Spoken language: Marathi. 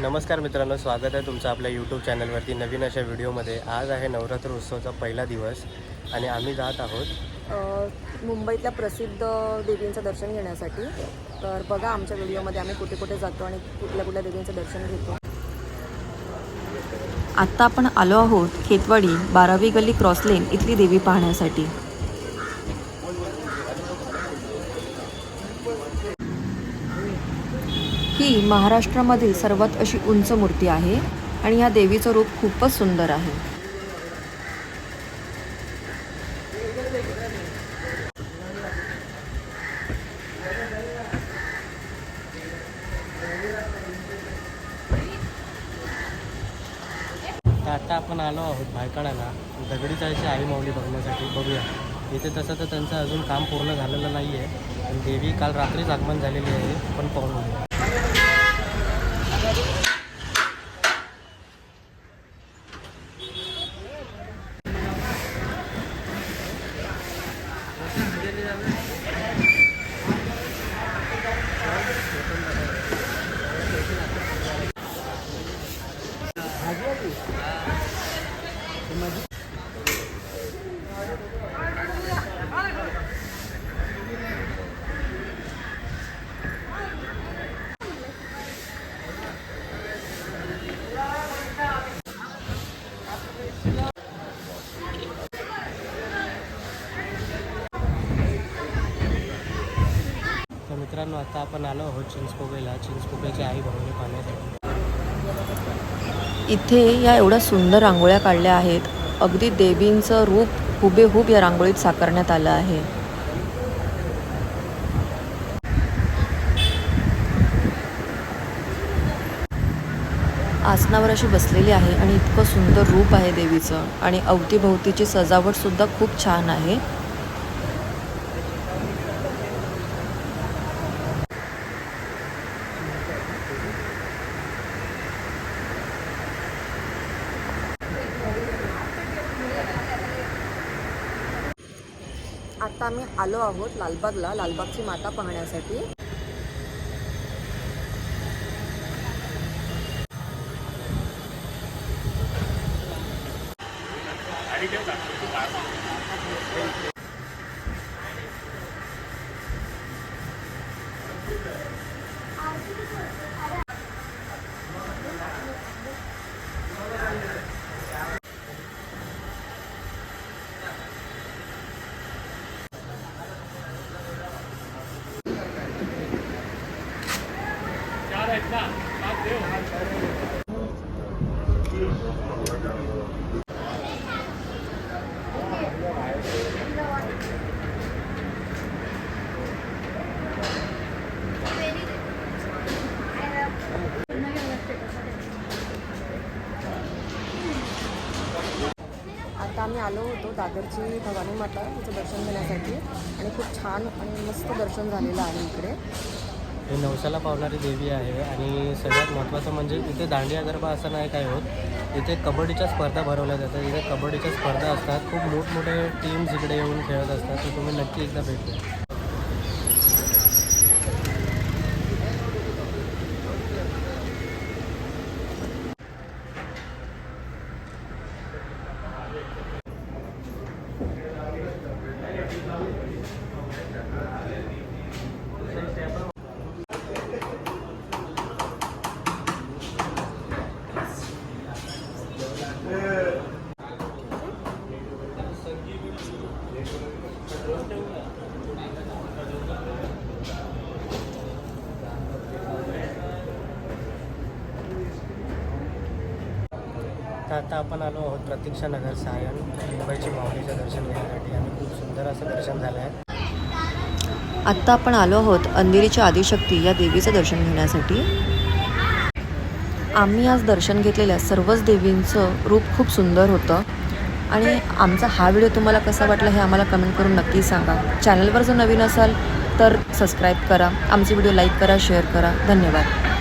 नमस्कार मित्रांनो स्वागत आहे तुमचं आपल्या यूट्यूब चॅनलवरती नवीन अशा व्हिडिओमध्ये. आज आहे नवरात्र उत्सवचा पहिला दिवस आणि आम्ही जात आहोत. मुंबईतल्या प्रसिद्ध देवींचं दर्शन घेण्यासाठी. तर बघा आमच्या व्हिडिओमध्ये आम्ही कुठे कुठे जातो आणि कुठल्या कुठल्या देवींचं दर्शन घेतो. आत्ता आपण आलो आहोत खेतवाडी बारावी गल्ली क्रॉस लेन इथली देवी पाहण्यासाठी. ही महाराष्ट्रामधील सर्वात अशी उंच मूर्ती आहे आणि या देवीचं रूप खूपच सुंदर आहे. तर आता आपण आलो आहोत भायखळ्याला. दगडी चाळीची आई माऊली बघण्यासाठी. बघूया. इथे तसं तर त्यांचं अजून काम पूर्ण झालेलं नाही आहे पण देवी काल रात्रीच आगमन झालेली आहे पण पाहून मित्रांनो आता आपण आलो आहोत चिंचपोकळीला. चिंचपोकळीची आई भवानी पाहण्यासाठी. इथे या एवढ्या सुंदर रांगोळ्या काढल्या आहेत. अगदी देवींचं रूप हुबेहूब या रांगोळीत साकारण्यात आलं आहे. आसनावर अशी बसलेली आहे आणि इतकं सुंदर रूप आहे देवीचं. आणि अवतीभोवतीची सजावट सुद्धा खूप छान आहे. आता आम्ही आलो आहोत लालबागला लालबागची माता पाहण्यासाठी. आता आम्ही आलो होतो दादरची भवानी माता तिचं दर्शन घेण्यासाठी. आणि खूप छान आणि मस्त दर्शन झालेलं आहे इकडे. हे नवसाला पावणारी देवी आहे आणि सगळ्यात महत्त्वाचं म्हणजे इथे दांडिया गरबा असं नाही काय होत. इथे कबड्डीच्या स्पर्धा भरवल्या जातात. इथे कबड्डीच्या स्पर्धा असतात. खूप मोठमोठे टीम्स इकडे येऊन खेळत असतात. तर तुम्ही नक्की एकदा भेट द्या. तर आता आपण आलो आहोत प्रतीक्षा नगर सायन मुंबईची माऊलीचं दर्शन घेण्यासाठी. आणि खूप सुंदर असं दर्शन झालं आहे. आत्ता आपण आलो आहोत अंधेरीची आदिशक्ती या देवीचं दर्शन घेण्यासाठी. आम्ही आज दर्शन घेतलेल्या सर्वच देवींचं रूप खूप सुंदर होतं. आणि आमचा हा व्हिडिओ तुम्हाला कसा वाटला हे आम्हाला कमेंट करून नक्की सांगा. चॅनलवर जर नवीन असाल तर सबस्क्राईब करा. आमचे व्हिडिओ लाईक करा शेअर करा. धन्यवाद.